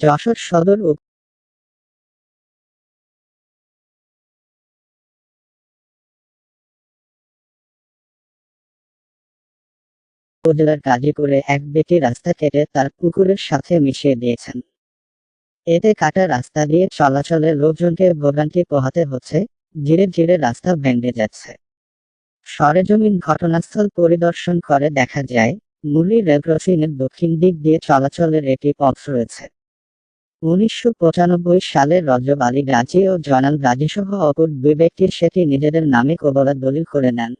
যশোর সদর উপজেলার গাজীপুরে এক ব্যক্তি রাস্তা কেটে তার পুকুরের সাথে মিশিয়ে দিয়েছেন। এতে কাটা রাস্তা দিয়ে চলাচলের লোকজনকে ভোগান্তি পোহাতে হচ্ছে, ধীরে ধীরে রাস্তা ভেঙে যাচ্ছে। সরেজমিন ঘটনাস্থল পরিদর্শন করে দেখা যায়, মুলি এর দক্ষিণ দিক দিয়ে চলাচলের একটি পথ রয়েছে। উনিশশো পঁচানব্বই সালে রজব আলী গাজী ও জয়নাল গাজী সহ অপর দুই ব্যক্তির সেটি নিজেদের নামে কবলা দলিল করে নেন।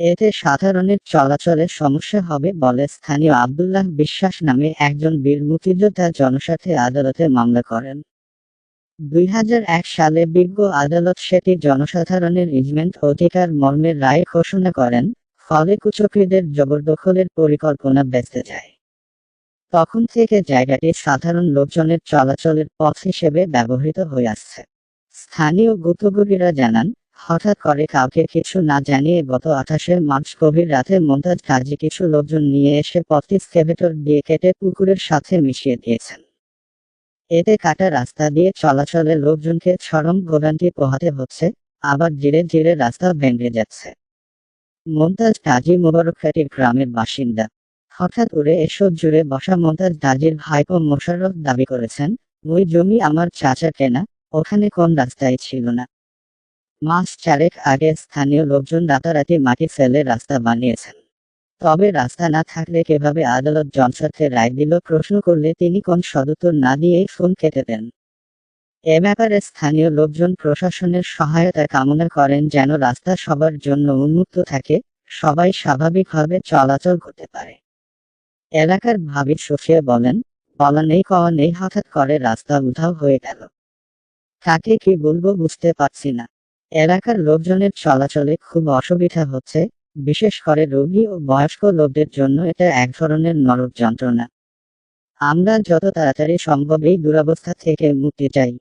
এতে সাধারণের চলাচলে সমস্যা হবে বলে স্থানীয় আবদুল্লাহ বিশ্বাস নামে একজন বীর মুক্তিযোদ্ধা জনস্বার্থে আদালতে মামলা করেন। দুই হাজার এক সালে বিজ্ঞ আদালত সেটি জনসাধারণের ইজমেন্ট অধিকার মর্মের রায় ঘোষণা করেন, ফলে কুচক্রীদের জবরদখলের পরিকল্পনা বেঁচতে যায়। তখন থেকে জায়গাটি সাধারণ লোকজনের চলাচলের পথ হিসেবে ব্যবহৃত হয়ে আসছে। স্থানীয় গুতগুরিরা জানান, হঠাৎ করে কাউকে কিছু না জানিয়ে গত আঠাশে মার্চ গভীর রাতে মমতাজ কাজী কিছু লোকজন নিয়ে এসে পথটি স্কেভেটর দিয়ে কেটে পুকুরের সাথে মিশিয়ে দিয়েছেন। এতে কাটা রাস্তা দিয়ে চলাচলে লোকজনকে চরম ভোগান্তি পোহাতে হচ্ছে, আবার ধীরে ধীরে রাস্তা ভেঙে যাচ্ছে। মমতাজ কাজী মোবারকখাটি গ্রামের বাসিন্দা। হঠাৎ উড়ে এসব জুড়ে বসা মমতাজ দাজির ভাইপো মোশাররফ দাবি করেছেন, ওই জমি আমার চাচা কেনা, ওখানে কোন রাস্তায় ছিল না। মাস চারেক আগে স্থানীয় লোকজন রাতারাতি মাটি ফেলে রাস্তা বানিয়েছেন। তবে রাস্তা না থাকলে কীভাবে আদালত জনস্বার্থে রায় দিল, প্রশ্ন করলে তিনি কোন সদুত্তর না দিয়েই ফোন কেটে দেন। এ ব্যাপারে স্থানীয় লোকজন প্রশাসনের সহায়তা কামনা করেন যেন রাস্তা সবার জন্য উন্মুক্ত থাকে, সবাই স্বাভাবিকভাবে চলাচল করতে পারে। এলাকার ভাবি সুফিয়া বলেন বলা নেই কওয়া নেই, হঠাৎ করে রাস্তা উধাও হয়ে গেল। কাকে কি বলব বুঝতে পারছি না। এলাকার লোকজনের চলাচলে খুব অসুবিধা হচ্ছে, বিশেষ করে রোগী ও বয়স্ক লোকদের জন্য এটা এক ধরনের নরক যন্ত্রণা। আমরা যত তাড়াতাড়ি সম্ভব এই দুরবস্থা থেকে মুক্তি চাই।